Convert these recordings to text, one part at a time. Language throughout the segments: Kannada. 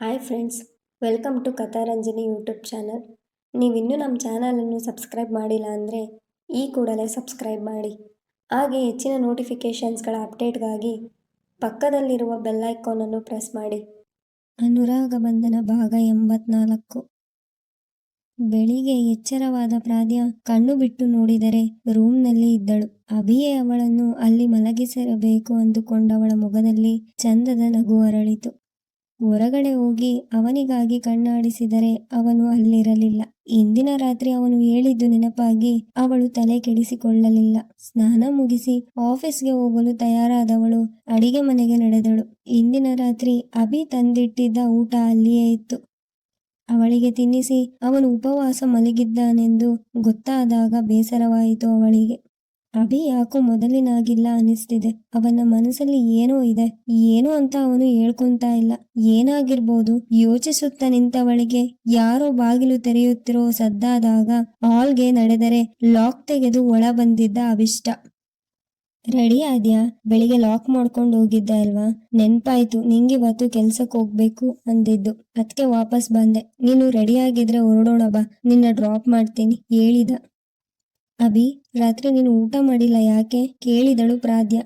Hi friends, welcome to Katharanjani YouTube channel. ನೀವಿನ್ನೂ ನಮ್ಮ ಚಾನಲನ್ನು ಸಬ್ಸ್ಕ್ರೈಬ್ ಮಾಡಿಲ್ಲ ಅಂದರೆ ಈ ಕೂಡಲೇ ಸಬ್ಸ್ಕ್ರೈಬ್ ಮಾಡಿ. ಹಾಗೆ ಹೆಚ್ಚಿನ ನೋಟಿಫಿಕೇಷನ್ಸ್ಗಳ ಅಪ್ಡೇಟ್ಗಾಗಿ ಪಕ್ಕದಲ್ಲಿರುವ ಬೆಲ್ ಐಕಾನನ್ನು ಪ್ರೆಸ್ ಮಾಡಿ. ಅನುರಾಗ ಬಂಧನ ಭಾಗ ಎಂಬತ್ನಾಲ್ಕು. ಬೆಳಿಗ್ಗೆ ಎಚ್ಚರವಾದ ಪ್ರಾದ್ಯ ಕಣ್ಣು ಬಿಟ್ಟು ನೋಡಿದರೆ ರೂಮ್ನಲ್ಲಿ ಇದ್ದಳು. ಅಭಿಯೇ ಅವಳನ್ನು ಅಲ್ಲಿ ಮಲಗಿಸಿರಬೇಕು ಅಂದುಕೊಂಡವಳ ಮುಖದಲ್ಲಿ ಚಂದದ ನಗು ಅರಳಿತು. ಹೊರಗಡೆ ಹೋಗಿ ಅವನಿಗಾಗಿ ಕಣ್ಣಾಡಿಸಿದರೆ ಅವನು ಅಲ್ಲಿರಲಿಲ್ಲ. ಇಂದಿನ ರಾತ್ರಿ ಅವನು ಹೇಳಿದ್ದು ನೆನಪಾಗಿ ಅವಳು ತಲೆ ಕೆಡಿಸಿಕೊಳ್ಳಲಿಲ್ಲ. ಸ್ನಾನ ಮುಗಿಸಿ ಆಫೀಸ್ಗೆ ಹೋಗಲು ತಯಾರಾದವಳು ಅಡಿಗೆ ಮನೆಗೆ ನಡೆದಳು. ಇಂದಿನ ರಾತ್ರಿ ಅಭಿ ತಂದಿಟ್ಟಿದ್ದ ಊಟ ಅಲ್ಲಿಯೇ ಇತ್ತು. ಅವಳಿಗೆ ತಿನ್ನಿಸಿ ಅವನು ಉಪವಾಸ ಮಲಗಿದ್ದಾನೆಂದು ಗೊತ್ತಾದಾಗ ಬೇಸರವಾಯಿತು ಅವಳಿಗೆ. ಅಭಿ ಯಾಕೋ ಮೊದಲಿನಾಗಿಲ್ಲ ಅನಿಸ್ತಿದೆ. ಅವನ ಮನಸ್ಸಲ್ಲಿ ಏನೋ ಇದೆ. ಏನೋ ಅಂತ ಅವನು ಹೇಳ್ಕೊಂತಾ ಇಲ್ಲ. ಏನಾಗಿರ್ಬೋದು? ಯೋಚಿಸುತ್ತಾ ನಿಂತವಳಿಗೆ ಯಾರೋ ಬಾಗಿಲು ತೆರೆಯುತ್ತಿರೋ ಸದ್ದಾದಾಗ ಹಾಲ್ಗೆ ನಡೆದರೆ ಲಾಕ್ ತೆಗೆದು ಒಳ ಬಂದಿದ್ದ ಅಭಿಷ್ಟ ರೆಡಿ ಆದ್ಯಾ? ಬೆಳಿಗ್ಗೆ ಲಾಕ್ ಮಾಡ್ಕೊಂಡು ಹೋಗಿದ್ದೆ ಅಲ್ವಾ? ನೆನ್ಪಾಯ್ತು. ನಿಂಗೆ ಇವತ್ತು ಕೆಲ್ಸಕ್ಕೆ ಹೋಗ್ಬೇಕು ಅಂದಿದ್ದು. ಅದಕ್ಕೆ ವಾಪಸ್ ಬಂದೆ. ನೀನು ರೆಡಿ ಆಗಿದ್ರೆ ಹೊರಡೋಣ ಬಾ. ನಿನ್ನ ಡ್ರಾಪ್ ಮಾಡ್ತೀನಿ ಹೇಳಿದ. ಅಭಿ, ರಾತ್ರಿ ನೀನು ಊಟ ಮಾಡಿಲ್ಲ ಯಾಕೆ? ಕೇಳಿದಳು ಪ್ರಾಧ್ಯ.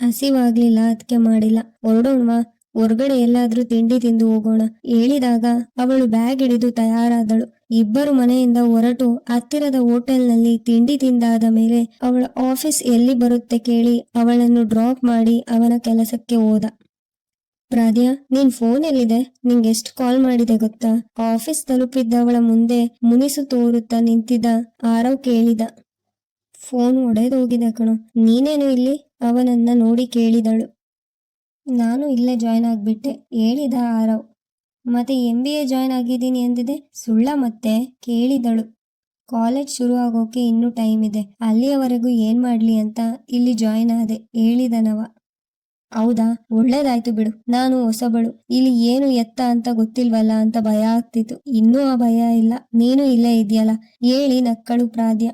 ಹಸಿವಾಗ್ಲಿಲ್ಲ ಅದಕ್ಕೆ ಮಾಡಿಲ್ಲ. ಹೊರಡೋಣವಾ, ಹೊರಗಡೆ ಎಲ್ಲಾದ್ರೂ ತಿಂಡಿ ತಿಂದು ಹೋಗೋಣ. ಹೇಳಿದಾಗ ಅವಳು ಬ್ಯಾಗ್ ಹಿಡಿದು ತಯಾರಾದಳು. ಇಬ್ಬರು ಮನೆಯಿಂದ ಹೊರಟು ಹತ್ತಿರದ ಹೋಟೆಲ್ನಲ್ಲಿ ತಿಂಡಿ ತಿಂದಾದ ಮೇಲೆ ಅವಳ ಆಫೀಸ್ ಎಲ್ಲಿ ಬರುತ್ತೆ ಕೇಳಿ ಅವಳನ್ನು ಡ್ರಾಪ್ ಮಾಡಿ ಅವನ ಕೆಲಸಕ್ಕೆ ಹೋದ. ಪ್ರಾದ್ಯ, ನಿನ್ ಫೋನ್ ಎಲ್ಲಿದೆ? ನಿಂಗೆ ಎಷ್ಟು ಕಾಲ್ ಮಾಡಿದೆ ಗೊತ್ತಾ? ಆಫೀಸ್ ತಲುಪಿದ್ದವಳ ಮುಂದೆ ಮುನಿಸು ತೋರುತ್ತಾ ನಿಂತಿದ್ದ ಆರವ್ ಕೇಳಿದ. ಫೋನ್ ಒಡೆದೋಗಿದೆ ಕಣು. ನೀನೇನು ಇಲ್ಲಿ? ಅವನನ್ನ ನೋಡಿ ಕೇಳಿದಳು. ನಾನು ಇಲ್ಲೇ ಜಾಯ್ನ್ ಆಗ್ಬಿಟ್ಟೆ, ಹೇಳಿದ ಆರವ್ ಮತ್ತೆ ಎಂ ಬಿ ಎ ಜಾಯ್ನ್ ಆಗಿದ್ದೀನಿ ಎಂದಿದೆ? ಸುಳ್ಳ ಮತ್ತೆ? ಕೇಳಿದಳು. ಕಾಲೇಜ್ ಶುರು ಆಗೋಕೆ ಇನ್ನೂ ಟೈಮ್ ಇದೆ. ಅಲ್ಲಿಯವರೆಗೂ ಏನ್ ಮಾಡ್ಲಿ ಅಂತ ಇಲ್ಲಿ ಜಾಯ್ನ್ ಆದೆ ಹೇಳಿದನವ ಹೌದಾ? ಒಳ್ಳೇದಾಯ್ತು ಬಿಡು. ನಾನು ಹೊಸಬಳು. ಇಲ್ಲಿ ಏನು ಎತ್ತ ಅಂತ ಗೊತ್ತಿಲ್ವಲ್ಲ ಅಂತ ಭಯ ಆಗ್ತಿತ್ತು. ಇನ್ನೂ ಆ ಭಯ ಇಲ್ಲ. ನೀನು ಇಲ್ಲೇ ಇದೆಯಲ್ಲ? ಹೇಳಿ ನಕ್ಕಳು ಪ್ರಾದ್ಯ.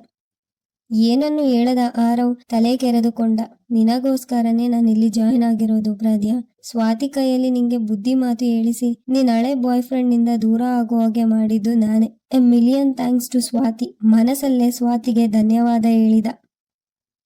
ಏನನ್ನು ಹೇಳದ ಆರವ್ ತಲೆ ಕೆರೆದುಕೊಂಡ ನಿನಗೋಸ್ಕರನೇ ನಾನು ಇಲ್ಲಿ ಜಾಯ್ನ್ ಆಗಿರೋದು ಪ್ರಾದ್ಯ. ಸ್ವಾತಿ ಕೈಯಲ್ಲಿ ನಿಂಗೆ ಬುದ್ಧಿ ಮಾತು ಹೇಳಿಸಿ, ನಿನ್ ಹಳೆ ಬಾಯ್ ಫ್ರೆಂಡ್ನಿಂದ ದೂರ ಆಗೋ ಹಾಗೆ ಮಾಡಿದ್ದು ನಾನೇ. A million thanks to Swathi. ಮನಸ್ಸಲ್ಲೇ ಸ್ವಾತಿಗೆ ಧನ್ಯವಾದ ಹೇಳಿದ.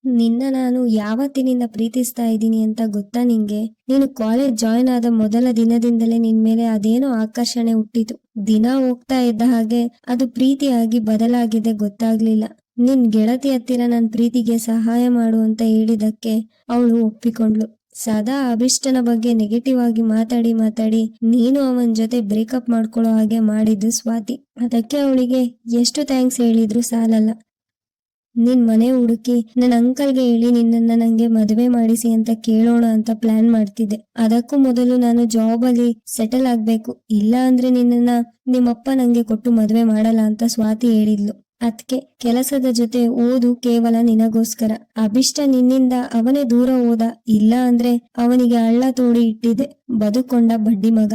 ನಿನ್ನ ನಾನು ಯಾವತ್ತಿನಿಂದ ಪ್ರೀತಿಸ್ತಾ ಇದ್ದೀನಿ ಅಂತ ಗೊತ್ತಾ ನಿಂಗೆ? ನೀನು ಕಾಲೇಜ್ ಜಾಯ್ನ್ ಆದ ಮೊದಲ ದಿನದಿಂದಲೇ ನಿನ್ ಮೇಲೆ ಅದೇನೋ ಆಕರ್ಷಣೆ ಹುಟ್ಟಿತು. ದಿನ ಹೋಗ್ತಾ ಇದ್ದ ಹಾಗೆ ಅದು ಪ್ರೀತಿಯಾಗಿ ಬದಲಾಗಿದೆ ಗೊತ್ತಾಗ್ಲಿಲ್ಲ. ನಿನ್ ಗೆಳತಿ ಹತ್ತಿರ ನನ್ ಪ್ರೀತಿಗೆ ಸಹಾಯ ಮಾಡು ಅಂತ ಹೇಳಿದಕ್ಕೆ ಅವಳು ಒಪ್ಪಿಕೊಂಡ್ಳು. ಸದಾ ಅಭಿಷ್ಟನ ಬಗ್ಗೆ ನೆಗೆಟಿವ್ ಆಗಿ ಮಾತಾಡಿ ಮಾತಾಡಿ ನೀನು ಅವನ ಜೊತೆ ಬ್ರೇಕಪ್ ಮಾಡ್ಕೊಳ್ಳೋ ಹಾಗೆ ಮಾಡಿದ್ದು ಸ್ವಾತಿ. ಅದಕ್ಕೆ ಅವಳಿಗೆ ಎಷ್ಟು ಥ್ಯಾಂಕ್ಸ್ ಹೇಳಿದ್ರು ಸಾಲಲ್ಲ. ನಿನ್ ಮನೆ ಹುಡುಕಿ ನನ್ನ ಅಂಕಲ್ಗೆ ಹೇಳಿ ನಿನ್ನನ್ನ ನಂಗೆ ಮದುವೆ ಮಾಡಿಸಿ ಅಂತ ಕೇಳೋಣ ಅಂತ ಪ್ಲಾನ್ ಮಾಡ್ತಿದ್ದೆ. ಅದಕ್ಕೂ ಮೊದಲು ನಾನು ಜಾಬ್ ಅಲ್ಲಿ ಸೆಟಲ್ ಆಗ್ಬೇಕು. ಇಲ್ಲ ಅಂದ್ರೆ ನಿನ್ನನ್ನ ನಿಮ್ಮಪ್ಪ ನಂಗೆ ಕೊಟ್ಟು ಮದುವೆ ಮಾಡಲ್ಲ ಅಂತ ಸ್ವಾತಿ ಹೇಳಿದ್ಲು. ಅದ್ಕೆ ಕೆಲಸದ ಜೊತೆ ಓದು ಕೇವಲ ನಿನಗೋಸ್ಕರ. ಅಭಿಷ್ಟ ನಿನ್ನಿಂದ ಅವನೇ ದೂರ ಹೋದ. ಇಲ್ಲ ಅಂದ್ರೆ ಅವನಿಗೆ ಅಳ್ಳ ತೋಡಿ ಇಟ್ಟಿದೆ ಬದುಕೊಂಡ ಬಡ್ಡಿ ಮಗ.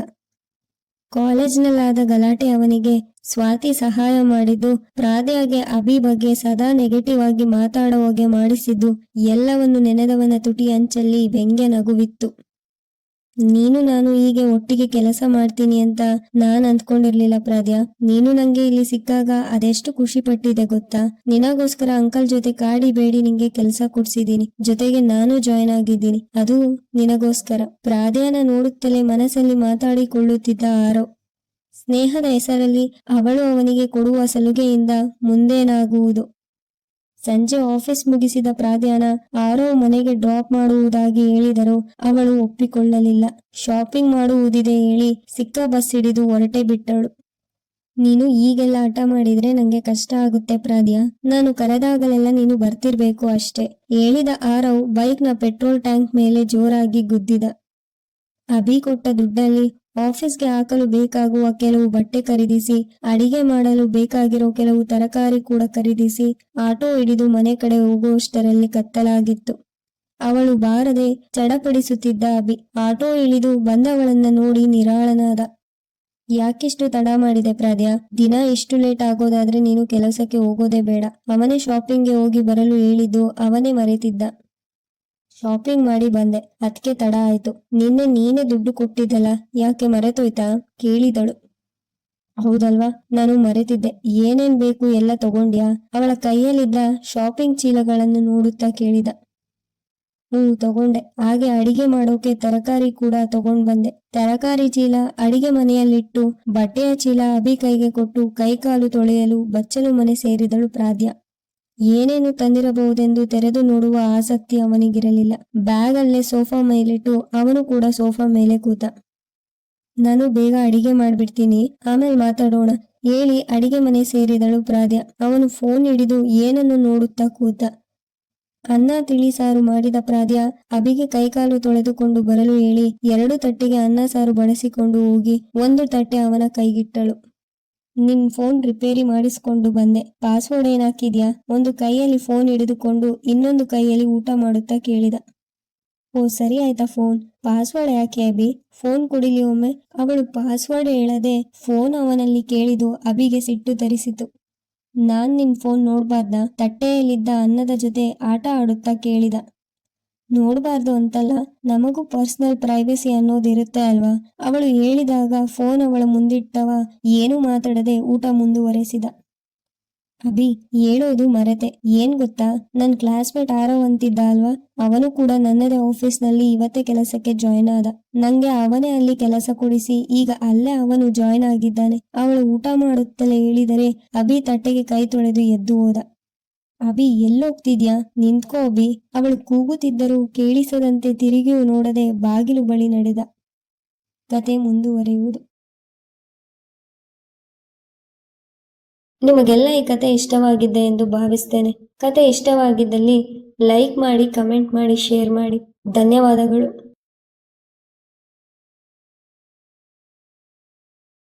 ಕಾಲೇಜ್ನಲ್ಲಾದ ಗಲಾಟೆ ಅವನಿಗೆ ಸ್ವಾತಿ ಸಹಾಯ ಮಾಡಿದ್ದು ಪ್ರಾದ್ಯಾಗೆ ಅಭಿ ಬಗ್ಗೆ ಸದಾ ನೆಗೆಟಿವ್ ಆಗಿ ಮಾತಾಡೋಗೆ ಮಾಡಿಸಿದ್ದು, ಎಲ್ಲವನ್ನು ನೆನೆದವನ ತುಟಿ ಅಂಚಲ್ಲಿ ವ್ಯಂಗ್ಯ ನಗುವಿತ್ತು. ನೀನು ನಾನು ಹೀಗೆ ಒಟ್ಟಿಗೆ ಕೆಲಸ ಮಾಡ್ತೀನಿ ಅಂತ ನಾನ್ ಅಂದ್ಕೊಂಡಿರ್ಲಿಲ್ಲ ಪ್ರಾದ್ಯ. ನೀನು ನಂಗೆ ಇಲ್ಲಿ ಸಿಕ್ಕಾಗ ಅದೆಷ್ಟು ಖುಷಿ ಪಟ್ಟಿದೆ ಗೊತ್ತಾ? ನಿನಗೋಸ್ಕರ ಅಂಕಲ್ ಜೊತೆ ಕಾಡಿ ಬೇಡಿ ನಿಂಗೆ ಕೆಲಸ ಕೊಡ್ಸಿದೀನಿ ಜೊತೆಗೆ ನಾನು ಜಾಯ್ನ್ ಆಗಿದ್ದೀನಿ. ಅದು ನಿನಗೋಸ್ಕರ. ಪ್ರಾದ್ಯನ ನೋಡುತ್ತಲೇ ಮನಸ್ಸಲ್ಲಿ ಮಾತಾಡಿಕೊಳ್ಳುತ್ತಿದ್ದ ಆರೋ. ಸ್ನೇಹದ ಹೆಸರಲ್ಲಿ ಅವಳು ಅವನಿಗೆ ಕೊಡುವ ಸಲುಗೆಯಿಂದ ಮುಂದೇನಾಗುವುದು? ಸಂಜೆ ಆಫೀಸ್ ಮುಗಿಸಿದ ಪ್ರಾಧ್ಯಾನ ಆರೋ ಮನೆಗೆ ಡ್ರಾಪ್ ಮಾಡುವುದಾಗಿ ಹೇಳಿದರು ಅವಳು ಒಪ್ಪಿಕೊಳ್ಳಲಿಲ್ಲ. ಶಾಪಿಂಗ್ ಮಾಡುವುದಿದೆ ಹೇಳಿ ಸಿಕ್ಕ ಬಸ್ ಹಿಡಿದು ಹೊರಟೆ ಬಿಟ್ಟಳು. ನೀನು ಈಗೆಲ್ಲ ಹಠ ಮಾಡಿದ್ರೆ ನಂಗೆ ಕಷ್ಟ ಆಗುತ್ತೆ ಪ್ರಾದ್ಯ ನಾನು ಕರೆದಾಗಲೆಲ್ಲ ನೀನು ಬರ್ತಿರ್ಬೇಕು ಅಷ್ಟೇ. ಹೇಳಿದ ಆರವ್ ಬೈಕ್ನ ಪೆಟ್ರೋಲ್ ಟ್ಯಾಂಕ್ ಮೇಲೆ ಜೋರಾಗಿ ಗುದ್ದಿದ. ಅಭಿ ಕೊಟ್ಟ ದುಡ್ಡಲ್ಲಿ ಆಫೀಸ್ಗೆ ಹಾಕಲು ಬೇಕಾಗುವ ಕೆಲವು ಬಟ್ಟೆ ಖರೀದಿಸಿ, ಅಡಿಗೆ ಮಾಡಲು ಬೇಕಾಗಿರೋ ಕೆಲವು ತರಕಾರಿ ಕೂಡ ಖರೀದಿಸಿ, ಆಟೋ ಹಿಡಿದು ಮನೆ ಕಡೆ ಹೋಗುವಷ್ಟರಲ್ಲಿ ಕತ್ತಲಾಗಿತ್ತು. ಅವಳು ಬಾರದೆ ಚಡಪಡಿಸುತ್ತಿದ್ದ ಅಭಿ, ಆಟೋ ಇಳಿದು ಬಂದವಳನ್ನ ನೋಡಿ ನಿರಾಳನಾದ. ಯಾಕಿಷ್ಟು ತಡ ಮಾಡಿದೆ ಪ್ರಾದ್ಯ? ದಿನ ಇಷ್ಟು ಲೇಟ್ ಆಗೋದಾದ್ರೆ ನೀನು ಕೆಲಸಕ್ಕೆ ಹೋಗೋದೇ ಬೇಡ. ಅವನೇ ಶಾಪಿಂಗ್ಗೆ ಹೋಗಿ ಬರಲು ಹೇಳಿದ್ದು ಅವನೇ ಮರೆತಿದ್ದ. ಶಾಪಿಂಗ್ ಮಾಡಿ ಬಂದೆ. ಅದಕ್ಕೆ ತಡ ಆಯ್ತು. ನಿನ್ನೆ ನೀನೇ ದುಡ್ಡು ಕೊಟ್ಟಿದ್ದಲ್ಲ? ಯಾಕೆ ಮರೆತೋಯ್ತಾ? ಕೇಳಿದಳು. ಹೌದಲ್ವಾ? ನಾನು ಮರೆತಿದ್ದೆ. ಏನೇನ್ ಬೇಕು ಎಲ್ಲ ತಗೊಂಡ್ಯಾ? ಅವಳ ಕೈಯಲ್ಲಿದ್ದ ಶಾಪಿಂಗ್ ಚೀಲಗಳನ್ನು ನೋಡುತ್ತಾ ಕೇಳಿದ. ಹ್ಮ್, ತಗೊಂಡೆ. ಹಾಗೆ ಅಡಿಗೆ ಮಾಡೋಕೆ ತರಕಾರಿ ಕೂಡ ತಗೊಂಡ್ ಬಂದೆ. ತರಕಾರಿ ಚೀಲ ಅಡಿಗೆ ಮನೆಯಲ್ಲಿಟ್ಟು, ಬಟ್ಟೆಯ ಚೀಲ ಅಭಿ ಕೈಗೆ ಕೊಟ್ಟು, ಕೈಕಾಲು ತೊಳೆಯಲು, ಬಚ್ಚಲು ಮನೆ ಸೇರಿದಳು ಪ್ರಾದ್ಯ ಏನೇನು ತಂದಿರಬಹುದೆಂದು ತೆರೆದು ನೋಡುವ ಆಸಕ್ತಿ ಅವನಿಗಿರಲಿಲ್ಲ. ಬ್ಯಾಗ್ ಅಲ್ಲೇ ಸೋಫಾ ಮೇಲಿಟ್ಟು ಅವನು ಕೂಡ ಸೋಫಾ ಮೇಲೆ ಕೂತ. ನಾನು ಬೇಗ ಅಡಿಗೆ ಮಾಡ್ಬಿಡ್ತೀನಿ. ಆಮೇಲೆ ಮಾತಾಡೋಣ. ಹೇಳಿ, ಅಡಿಗೆ ಮನೆ ಸೇರಿದಳು ಪ್ರಾಧ್ಯ ಅವನು ಫೋನ್ ಹಿಡಿದು ಏನನ್ನು ನೋಡುತ್ತಾ ಕೂತ. ಅನ್ನ, ತಿಳಿ, ಸಾರು ಮಾಡಿದ ಪ್ರಾಧ್ಯ ಅಭಿಗೆ ಕೈಕಾಲು ತೊಳೆದುಕೊಂಡು ಬರಲು ಹೇಳಿ ಎರಡು ತಟ್ಟೆಗೆ ಅನ್ನ, ಸಾರು ಬಳಸಿಕೊಂಡು ಹೋಗಿ ಒಂದು ತಟ್ಟೆ ಅವನ ಕೈಗಿಟ್ಟಳು. ನಿನ್ ಫೋನ್ ರಿಪೇರಿ ಮಾಡಿಸ್ಕೊಂಡು ಬಂದೆ. ಪಾಸ್ವರ್ಡ್ ಏನಾಕಿದ್ಯಾ? ಒಂದು ಕೈಯಲ್ಲಿ ಫೋನ್ ಹಿಡಿದುಕೊಂಡು ಇನ್ನೊಂದು ಕೈಯಲ್ಲಿ ಊಟ ಮಾಡುತ್ತಾ ಕೇಳಿದ. ಓ, ಸರಿ ಆಯ್ತಾ ಫೋನ್ ಪಾಸ್ವರ್ಡ್ ಯಾಕೆ ಅಭಿ? ಫೋನ್ ಕುಡಿಲಿ ಒಮ್ಮೆ. ಅವಳು ಪಾಸ್ವರ್ಡ್ ಹೇಳದೆ ಫೋನ್ ಅವನಲ್ಲಿ ಕೇಳಿದು ಅಭಿಗೆ ಸಿಟ್ಟು ತರಿಸಿತು. ನಾನ್ ನಿನ್ ಫೋನ್ ನೋಡ್ಬಾರ್ದ? ತಟ್ಟೆಯಲ್ಲಿದ್ದ ಅನ್ನದ ಜೊತೆ ಆಟ ಆಡುತ್ತಾ ಕೇಳಿದ. ನೋಡ್ಬಾರ್ದು ಅಂತಲ್ಲ, ನಮಗೂ ಪರ್ಸನಲ್ ಪ್ರೈವಸಿ ಅನ್ನೋದಿರುತ್ತೆ ಅಲ್ವಾ? ಅವಳು ಹೇಳಿದಾಗ ಫೋನ್ ಅವಳ ಮುಂದಿಟ್ಟವ, ಏನೂ ಮಾತಾಡದೆ ಊಟ ಮುಂದುವರೆಸಿದ. ಅಭಿ, ಹೇಳೋದು ಮರೆತೆ. ಏನ್ ಗೊತ್ತಾ? ನನ್ ಕ್ಲಾಸ್ಮೇಟ್ ಆರವ್ ಅಂತಿದ್ದ ಅಲ್ವಾ? ಅವನು ಕೂಡ ನನ್ನದೇ ಆಫೀಸ್ನಲ್ಲಿ ಇವತ್ತೇ ಕೆಲಸಕ್ಕೆ ಜಾಯ್ನ್ ಆದ. ನಂಗೆ ಅವನೇ ಅಲ್ಲಿ ಕೆಲಸ ಕೊಡಿಸಿ, ಈಗ ಅಲ್ಲೇ ಅವನು ಜಾಯ್ನ್ ಆಗಿದ್ದಾನೆ. ಅವಳು ಊಟ ಮಾಡುತ್ತಲೇ ಹೇಳಿದರೆ, ಅಭಿ ತಟ್ಟೆಗೆ ಕೈ ತೊಳೆದು ಎದ್ದು ಹೋದ. ಅಭಿ, ಎಲ್ಲೋಗ್ತಿದ್ಯಾ? ನಿಂತ್ಕೋ ಅಭಿ. ಅವಳು ಕೂಗುತ್ತಿದ್ದರೂ ಕೇಳಿಸದಂತೆ ತಿರುಗಿಯೂ ನೋಡದೆ ಬಾಗಿಲು ಬಳಿ ನಡೆದ. ಕತೆ ಮುಂದುವರೆಯುವುದು. ನಿಮಗೆಲ್ಲ ಈ ಕತೆ ಇಷ್ಟವಾಗಿದೆ ಎಂದು ಭಾವಿಸ್ತೇನೆ. ಕತೆ ಇಷ್ಟವಾಗಿದ್ದಲ್ಲಿ ಲೈಕ್ ಮಾಡಿ, ಕಮೆಂಟ್ ಮಾಡಿ, ಶೇರ್ ಮಾಡಿ. ಧನ್ಯವಾದಗಳು.